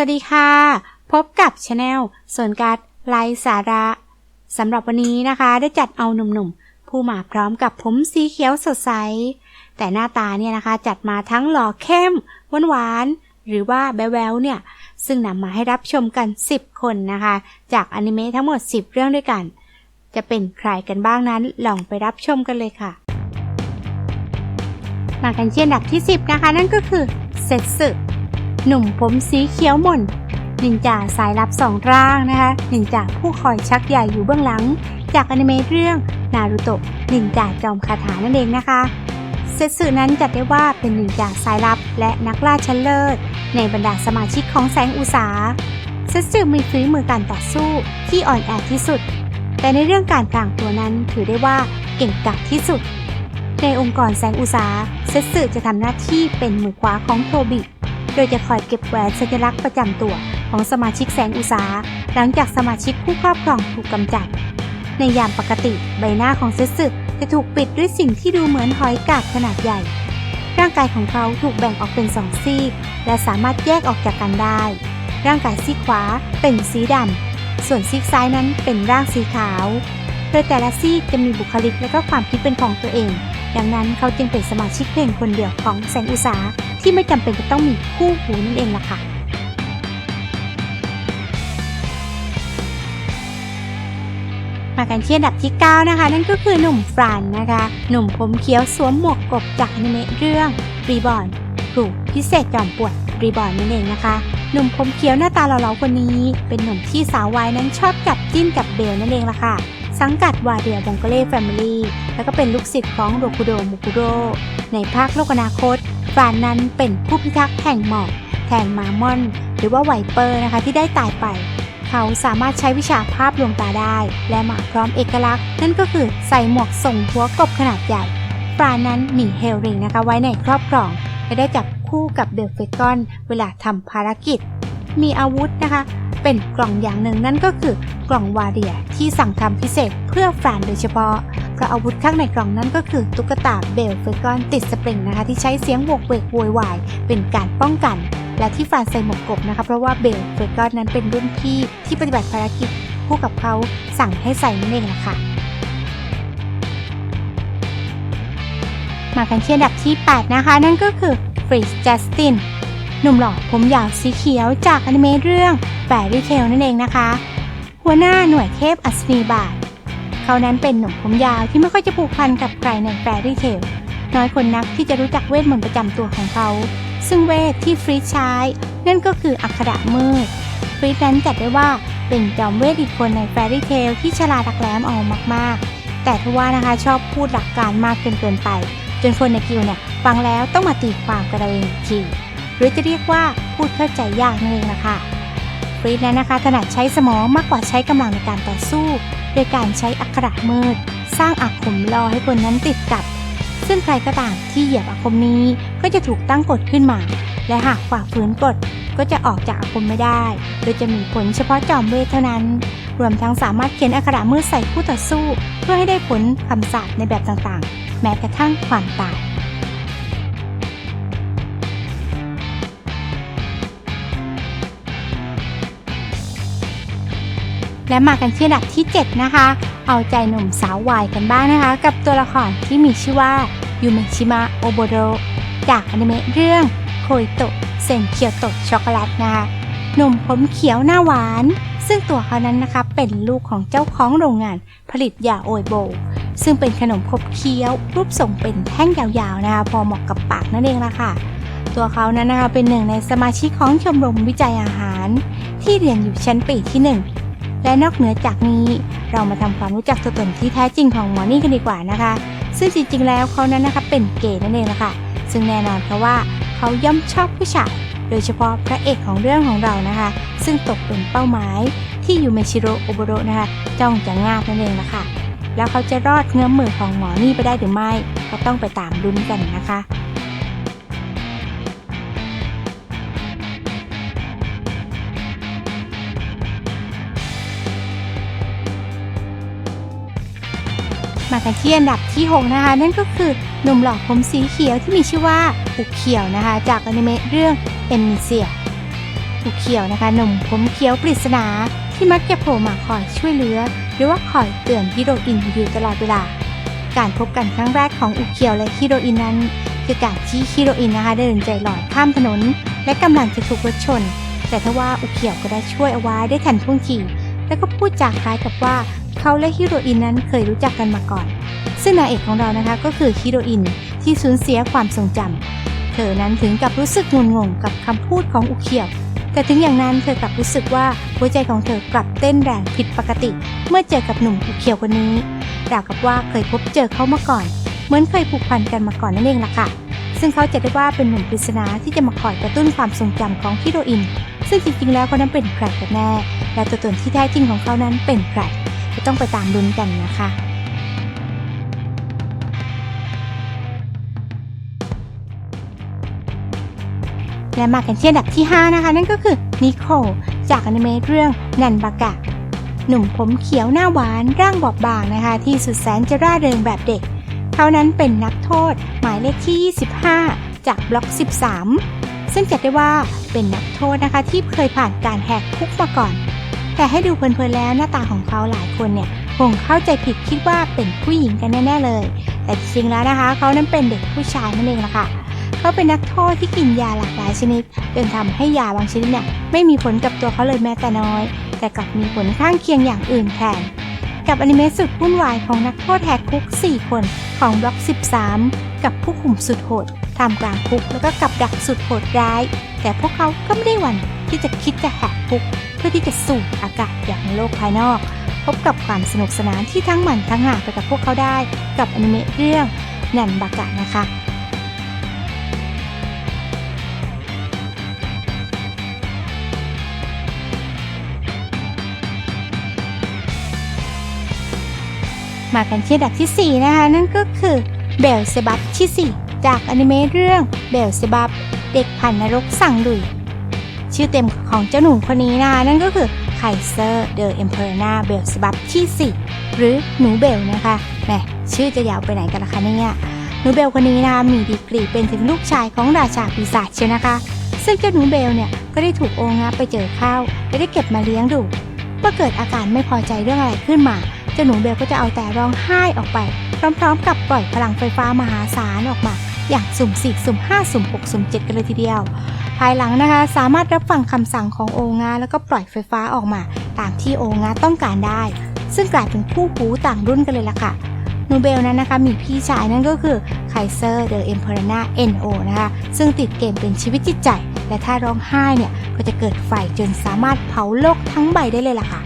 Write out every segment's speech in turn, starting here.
สวัสดีค่ะ พบกับชาแนลส่วนการไลสาระสำหรับวันนี้นะคะได้จัดเอาหนุ่มๆ ผู้มาพร้อมกับผมสีเขียวสดใส แต่หน้าตาเนี่ยนะคะจัดมาทั้งหล่อเข้มหวานๆ หรือว่าแบ๊วๆเนี่ย ซึ่งนำมาให้รับชมกัน 10 คนนะคะ จากอนิเมะทั้งหมด 10 เรื่องด้วยกัน จะเป็นใครกันบ้างนั้นลองไปรับชมกันเลยค่ะ มากันที่อันดับที่ 10 นะคะ นั่นก็คือเซตสึ หนุ่มผมสีเขียวหม่นนินจาสายลับสองร่างนะคะนินจาผู้คอยชักใหญ่อยู่เบื้องหลัง จากอนิเมะเรื่องนารูโตะนินจาจอมคาถานั่นเองนะคะเซตสึนั้นจัดได้ว่าเป็นนินจาสายลับและนักล่าชั้นเลิศ ในบรรดาสมาชิกของแสงอุสาเซตสึมีฝีมือการต่อสู้ที่อ่อนแอที่สุด แต่ในเรื่องการกลางตัวนั้นถือได้ว่าเก่งกาจที่สุด ในองค์กรแสงอุสาเซตสึจะทำหน้าที่เป็นมือขวาของโทบิ โดยจะคอยเก็บแหวนสัญลักษณ์ประจำตัวของสมาชิกแสงอุตสาหลังจากสมาชิกผู้ครอบครองถูกกำจัด ในยามปกติใบหน้าของเซสึจะถูกปิดด้วยสิ่งที่ดูเหมือนหอยกาบขนาดใหญ่ ร่างกายของเขาถูกแบ่งออกเป็นสองซีก และสามารถแยกออกจากกันได้ ร่างกายซีกขวาเป็นสีดำส่วนซีกซ้ายนั้นเป็นร่างสีขาว โดยแต่ละซีกจะมีบุคลิกและก็ความคิดเป็นของตัวเอง ดังนั้นเขาจึงเป็นสมาชิกเพียงคนเดียวของแสงอุตสาที่ไม่จำเป็นจะต้องมีคู่หูนั่นเองล่ะค่ะมากันที่อันดับที่ 9 นะคะ นั่นก็คือหนุ่มฟรานนะคะ หนุ่มผมเขียวสวมหมวกกบจากอนิเมะเรื่องรีบอนครูพิเศษจอมปวดรีบอนนั่นเองนะคะ หนุ่มผมเขียวหน้าตาหล่อๆคนนี้ เป็นหนุ่มที่สาววายนั้นชอบจับจิ้นกับเบลนั่นเองล่ะค่ะ สังกัดวาเดียวงโกเล่แฟมิลี่แล้วก็เป็นลูกศิษย์ของโรคุโดมุกุโรในภาคโลกอนาคตฟรานนั้นเป็นผู้พิทักษ์แห่งหมอกแทนมามอน หรือว่าไวเปอร์นะคะที่ได้ตายไป เขาสามารถใช้วิชาภาพลวงตาได้ และมาพร้อมเอกลักษณ์ นั่นก็คือใส่หมวกส่งหัวกบขนาดใหญ่ฟรานนั้นมีเฮลริงนะคะไว้ในครอบครองและได้จับคู่กับเบลเฟกอน เวลาทำภารกิจ มีอาวุธนะคะ เป็นกล่องอย่างหนึ่งนั่นก็คือกล่องวาเดียที่สั่งทำพิเศษเพื่อฟรานโดยเฉพาะ เพราะอาวุธข้างในกล่องนั้นก็คือตุ๊กตาเบลเฟกอนติดสปริงนะคะ ที่ใช้เสียงโวกเวกโวยวายเป็นการป้องกัน และที่ฟรานใส่หมวกกบนะคะเพราะว่าเบลเฟกอนนั้นเป็นรุ่นพี่ที่ปฏิบัติภารกิจคู่กับเขาสั่งให้ใส่นั่นเองนะคะมากันที่อันดับที่ 8 นะคะ นั่นก็คือฟรีสจัสติน หนุ่มหล่อผมยาวสีเขียวจากอนิเมะเรื่องแฟรี่เทลนั่นเองนะคะ หัวหน้าหน่วยเทพอัศนีบาทเขานั้นเป็นหนุ่มผมยาวที่ไม่ค่อยจะผูกพันกับใครในแฟรี่เทลน้อยคนนักที่จะรู้จักเวทมนต์ประจำตัวของเขา ซึ่งเวทที่ฟรีใช้ นั่นก็คืออักระมืดฟรีนั้นจัดได้ว่าเป็นจอมเวทอีกคนในแฟรี่เทลที่ฉลาดดักแหลมเอามากๆ แต่ทว่านะคะชอบพูดหลักการมากเกินเกินไป จนคนในกิลเนี่ยฟังแล้วต้องมาตีความกันเองอีที หรือจะเรียกว่าพูดเข้าใจยากนั่นเองล่ะค่ะฟรีดนั้นนะคะถนัดใช้สมองมากกว่าใช้กำลังในการต่อสู้ โดยการใช้อักขระมืด สร้างอาคมลอให้คนนั้นติดกับ ซึ่งใครก็ตามที่เหยียบอาคมนี้ก็จะถูกตั้งกฎขึ้นมา และหากฝ่าฝืนกฎก็จะออกจากอาคมไม่ได้ โดยจะมีผลเฉพาะจอมเวทเท่านั้น รวมทั้งสามารถเขียนอักขระมืดใส่คู่ต่อสู้ เพื่อให้ได้ผลคำสาปในแบบต่างๆ แม้กระทั่งความตาย และมากันที่อันดับที่ 7 นะคะ เอาใจหนุ่มสาววายกันบ้างนะคะ กับตัวละครที่มีชื่อว่ายูเมชิมะโอโบโดจากอนิเมะเรื่องโคยโตะเซนเคียวโตะช็อกโกแลตนะคะหนุ่มผมเขียวหน้าหวาน ซึ่งตัวเขานั้นนะคะเป็นลูกของเจ้าของโรงงานผลิตยาโอยโบ ซึ่งเป็นขนมขบเคี้ยว รูปทรงเป็นแท่งยาวๆนะคะพอเหมาะกับปากนั่นเองละค่ะ ตัวเขานั้นนะคะเป็นหนึ่งในสมาชิกของชมรมวิจัยอาหาร ที่เรียนอยู่ชั้นปีที่หนึ่ง และนอกเหนือจากนี้เรามาทำความรู้จักตัวตนที่แท้จริงของหมอนี่กันดีกว่านะคะ ซึ่งจริงๆแล้วเขานั้นนะคะเป็นเกย์นั่นเองละค่ะ ซึ่งแน่นอนเพราะว่าเขาย่อมชอบผู้ชายโดยเฉพาะพระเอกของเรื่องของเรานะคะ ซึ่งตกเป็นเป้าหมายที่ยูเมชิโรโอโบโรนะคะจ้องจะงาบนั่นเองละค่ะแล้วเขาจะรอดเงื้อมมือของหมอนี่ไปได้หรือไม่ ก็ต้องไปตามลุ้นกันนะคะ มากันที่อันดับที่ 6 นะคะ นั่นก็คือหนุ่มหล่อผมสีเขียวที่มีชื่อว่าอุเขียวนะคะ จากอนิเมะเรื่องเอมมิเซียอุเขียวนะคะหนุ่มผมเขียวปริศนาที่มักจะโผล่มาคอยช่วยเหลือ หรือว่าคอยเตือนฮิโรอินอยู่ตลอดเวลา การพบกันครั้งแรกของอุเขียวและฮิโรอินนั้น คือการที่ฮิโรอินนะคะเดินใจลอยข้ามถนน และกำลังจะถูกรถชน แต่ทว่าอุเขียวก็ได้ช่วยเอาไว้ได้ทันท่วงทีแล้วก็พูดจากคล้ายกับว่า เขาและฮิโรอินนั้นเคยรู้จักกันมาก่อน ซึ่งนางเอกของเรานะคะก็คือฮิโรอินที่สูญเสียความทรงจำเธอนั้นถึงกับรู้สึกงุนงงกับคำพูดของอุเขียว แต่ถึงอย่างนั้นเธอกลับรู้สึกว่าหัวใจของเธอกลับเต้นแรงผิดปกติ เมื่อเจอกับหนุ่มอุเขียวคนนี้ราวกับว่าเคยพบเจอเขามาก่อน เหมือนเคยผูกพันกันมาก่อนนั่นเองล่ะค่ะซึ่งเขาจะได้ว่าเป็นหนุ่มปริศนาที่จะมาคอยกระตุ้นความทรงจำของฮิโรอิน ซึ่งจริงๆ แล้วเขานั้นเป็นใครกันแน่ และตัวตนที่แท้จริงของเขานั้นเป็นใคร จะต้องไปตามลุ้นกันนะคะและมากันที่อันดับที่ 5 นะคะ นั่นก็คือนิโคลจากอนิเมะเรื่องนันบากะ หนุ่มผมเขียวหน้าหวานร่างบอบบางนะคะ ที่สุดแสนจะร่าเริงแบบเด็ก เขานั้นเป็นนักโทษหมายเลขที่ 25 จากบล็อก 13 ซึ่งจัดได้ว่าเป็นนักโทษนะคะที่เคยผ่านการแหกคุกมาก่อน แต่ให้ดูเพลินๆแล้วหน้าตาของเขาหลายคนเนี่ยคงเข้าใจผิดคิดว่าเป็นผู้หญิงกันแน่ๆเลย แต่จริงๆแล้วนะคะ เขานั้นเป็นเด็กผู้ชายนั่นเองล่ะค่ะเขาเป็นนักโทษที่กินยาหลากหลายชนิดจนทำให้ยาบางชนิดเนี่ยไม่มีผลกับตัวเขาเลยแม้แต่น้อย แต่กลับมีผลข้างเคียงอย่างอื่นแทนกับอนิเมะสุดวุ่นวายของนักโทษแหกคุก 4 คนของบล็อก 13 กับผู้คุมสุดโหดทำกลางคุกแล้วก็กับดักสุดโหดร้าย แต่พวกเขาก็ไม่ได้หวั่นที่จะคิดจะแหกคุก เพื่อที่จะสูดอากาศอย่างโลกภายนอก พบกับความสนุกสนานที่ทั้งมันทั้งห่าไปกับพวกเขาได้ กับอนิเมะเรื่องนันบากะนะคะมากันที่อันดับที่ 4 นะคะ นั่นก็คือเบลเซบับที่ 4 จากอนิเมะเรื่องเบลเซบับเด็กพันนรกสั่งลุย ชื่อเต็มของเจ้าหนุ่มคนนี้นะคะนั่นก็คือไคเซอร์เดอะเอ็มเพอร์นาเบลเซบับที่ 4 หรือหนูเบลนะคะแหมชื่อจะยาวไปไหนกันล่ะคะเนี่ยหนูเบลคนนี้นะคะมีดีกรีเป็นถึงลูกชายของราชาปีศาจเชียวนะคะ ซึ่งเจ้าหนูเบลเนี่ยก็ได้ถูกโองะไปเจอข้าและได้เก็บมาเลี้ยงดูเมื่อเกิดอาการไม่พอใจเรื่องอะไรขึ้นมาเจ้าหนูเบลก็จะเอาแต่ร้องไห้ออกไปพร้อมๆ กับปล่อยพลังไฟฟ้ามหาศาลออกมา อย่างสุ่มสี่สุ่มห้าสุ่มหกสุ่มเจ็ดกันเลยทีเดียว ภายหลังนะคะ สามารถรับฟังคำสั่งของโองาแล้วก็ปล่อยไฟฟ้าออกมา ตามที่โองาต้องการได้ ซึ่งกลายเป็นคู่หูต่างรุ่นกันเลยล่ะค่ะนูเบลนั้นนะคะมีพี่ชายนั่นก็คือไคเซอร์เดอะเอ็มเพอร์นาเอ็นโอนะคะซึ่งติดเกมเป็นชีวิตจิตใจ และถ้าร้องไห้เนี่ย ก็จะเกิดไฟจนสามารถเผาโลกทั้งใบได้เลยล่ะค่ะ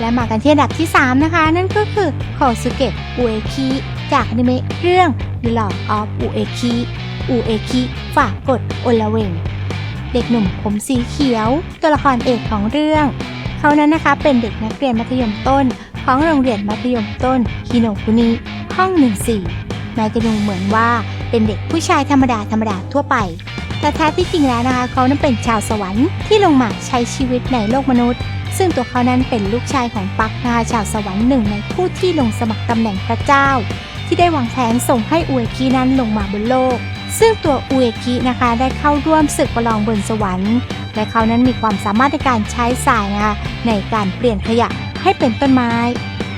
และมากันที่อันดับที่ 3 นะคะ นั่นก็คือโคสุเกะอุเอคิ จากอนิเมะเรื่อง The Lord of อุเอคิอุเอคิฝากกดโอลาเวง เด็กหนุ่มผมสีเขียว ตัวละครเอกของเรื่อง เขานั้นนะคะเป็นเด็กนักเรียนมัธยมต้น ของโรงเรียนมัธยมต้นฮิโนคุนิห้อง14แม้จะดูเหมือนว่าเป็นเด็กผู้ชายธรรมดาธรรมดาทั่วไป แต่แท้ที่จริงแล้วนะคะ เขานั้นเป็นชาวสวรรค์ที่ลงมาใช้ชีวิตในโลกมนุษย์ ซึ่งตัวเขานั้นเป็นลูกชายของปักนาชาวสวรรค์หนึ่งในผู้ที่ลงสมัครตำแหน่งพระเจ้า ที่ได้วางแผนส่งให้อุเอคินั้นลงมาบนโลก ซึ่งตัวอุเอคินะคะได้เข้าร่วมศึกประลองบนสวรรค์และเขานั้นมีความสามารถในการใช้สายนะคะในการเปลี่ยนขยะให้เป็นต้นไม้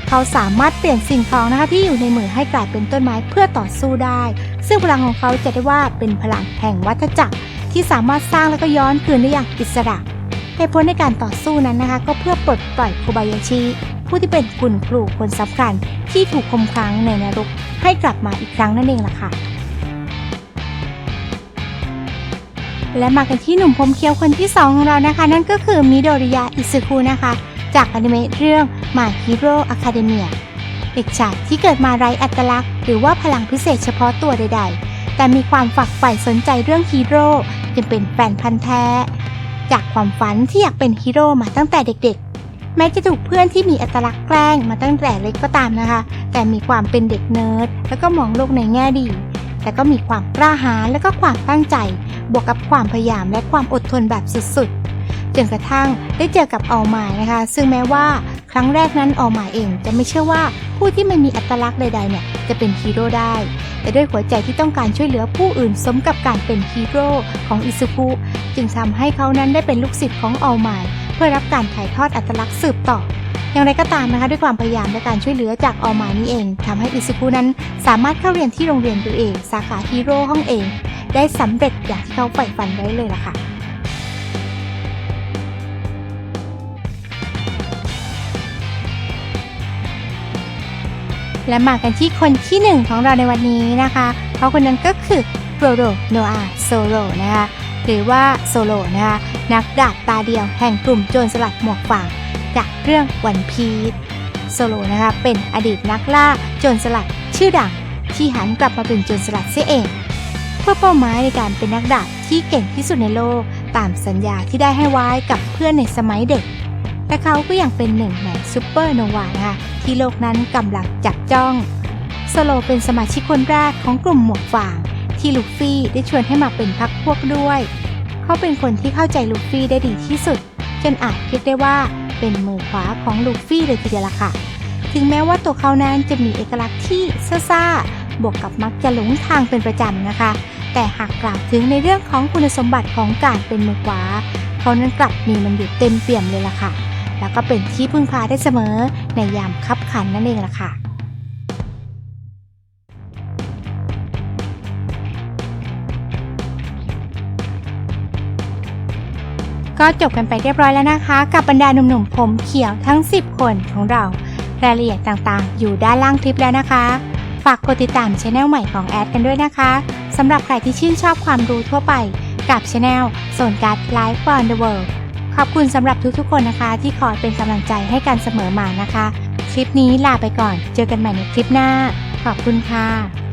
เขาสามารถเปลี่ยนสิ่งของนะคะที่อยู่ในมือให้กลายเป็นต้นไม้เพื่อต่อสู้ได้ ซึ่งพลังของเขาจะได้ว่าเป็นพลังแห่งวัฏจักรที่สามารถสร้างแล้วก็ย้อนคืนได้อย่างอิสระเหตุผลในการต่อสู้นั้นนะคะ ก็เพื่อปลดปล่อยโคบายาชิ ผู้ที่เป็นคุณครูคนสำคัญที่ถูกคมขังในนรกให้กลับมาอีกครั้งนั่นเองล่ะค่ะ และมากันที่หนุ่มผมเขียวคนที่2ของเรานะคะ นั่นก็คือมิโดริยะอิซึคุนะคะ จากอนิเมะเรื่อง My Hero Academia เด็กชายที่เกิดมาไร้อัตลักษณ์ หรือว่าพลังพิเศษเฉพาะตัวใด ๆ แต่มีความฝักใฝ่สนใจเรื่องฮีโร่จนเป็นแฟนพันธ์แท้ จากความฝันที่อยากเป็นฮีโร่มาตั้งแต่เด็กๆ แม้จะถูกเพื่อนที่มีอัตลักษณ์แกล้งมาตั้งแต่เล็กก็ตามนะคะ แต่มีความเป็นเด็กเนิร์ดแล้วก็มองโลกในแง่ดี แต่ก็มีความกล้าหาญและก็ความตั้งใจ บวกกับความพยายามและความอดทนแบบสุดๆจนกระทั่งได้เจอกับออหมายนะคะ ซึ่งแม้ว่าครั้งแรกนั้นออหมายเองจะไม่เชื่อว่าผู้ที่ไม่มีอัตลักษณ์ใดๆเนี่ยจะเป็นฮีโร่ได้แต่ด้วยหัวใจที่ต้องการช่วยเหลือผู้อื่นสมกับการเป็นฮีโร่ของอิซุกุจึงทำให้เขานั้นได้เป็นลูกศิษย์ของออลไมล์ เพื่อรับการถ่ายทอดอัตลักษณ์สืบต่อ อย่างไรก็ตามนะคะด้วยความพยายามและการช่วยเหลือจากออมล์นี้เองทำให้อิซุกุนั้นสามารถเข้าเรียนที่โรงเรียนตัวเอง สาขาฮีโร่ห้องเอง ได้สำเร็จอย่างที่เขาใฝ่ฝันไว้เลยล่ะค่ะและมากันที่คนที่หนึ่งของเราในวันนี้นะคะเขาคนนั้นก็คือโรโรโนอาโซโลนะคะ หรือว่าโซโลนะคะนักดาบตาเดียวแห่งกลุ่มโจรสลัดหมวกฟางจากเรื่องวันพีซโซโลนะคะเป็นอดีตนักล่าโจรสลัดชื่อดังที่หันกลับมาเป็นโจรสลัดเสียเอง เพื่อเป้าหมายในการเป็นนักดาบที่เก่งที่สุดในโลกตามสัญญาที่ได้ให้ไว้กับเพื่อนในสมัยเด็กและเขาก็ยังเป็นหนึ่งในซูเปอร์โนวานะคะที่โลกนั้นกำลังจับจ้องสโลเป็นสมาชิกคนแรกของกลุ่มหมวกฟาง ที่ลูฟี่ได้ชวนให้มาเป็นพักพวกด้วย เขาเป็นคนที่เข้าใจลูฟี่ได้ดีที่สุด จนอาจเรียกได้ว่าเป็นมือขวาของลูฟี่เลยทีเดียวล่ะค่ะ ถึงแม้ว่าตัวเขานั้นจะมีเอกลักษณ์ที่ซ่าๆบวกกับมักจะหลงทางเป็นประจำนะคะ แต่หากกล่าวถึงในเรื่องของคุณสมบัติของการเป็นมือขวา เขานั้นกลับมีมันอยู่เต็มเปี่ยมเลยล่ะค่ะ แล้วก็เป็นที่พึ่งพาได้เสมอในยามคับขันนั่นเองล่ะค่ะ ก็จบกันไปเรียบร้อยแล้วนะคะ กับบรรดาหนุ่มๆผมเขียวทั้ง 10 คนของเรา รายละเอียดต่างๆ อยู่ด้านล่างคลิปแล้วนะคะ ฝากกดติดตามช anel ใหม่ของแอดกันด้วยนะคะสำหรับใครที่ชื่นชอบความรู้ทั่วไปกับช anel โซนการ์ด Life for the World ขอบคุณสำหรับทุกๆคนนะคะ ที่คอยเป็นกำลังใจให้กันเสมอมานะคะ คลิปนี้ลาไปก่อน เจอกันใหม่ในคลิปหน้า ขอบคุณค่ะ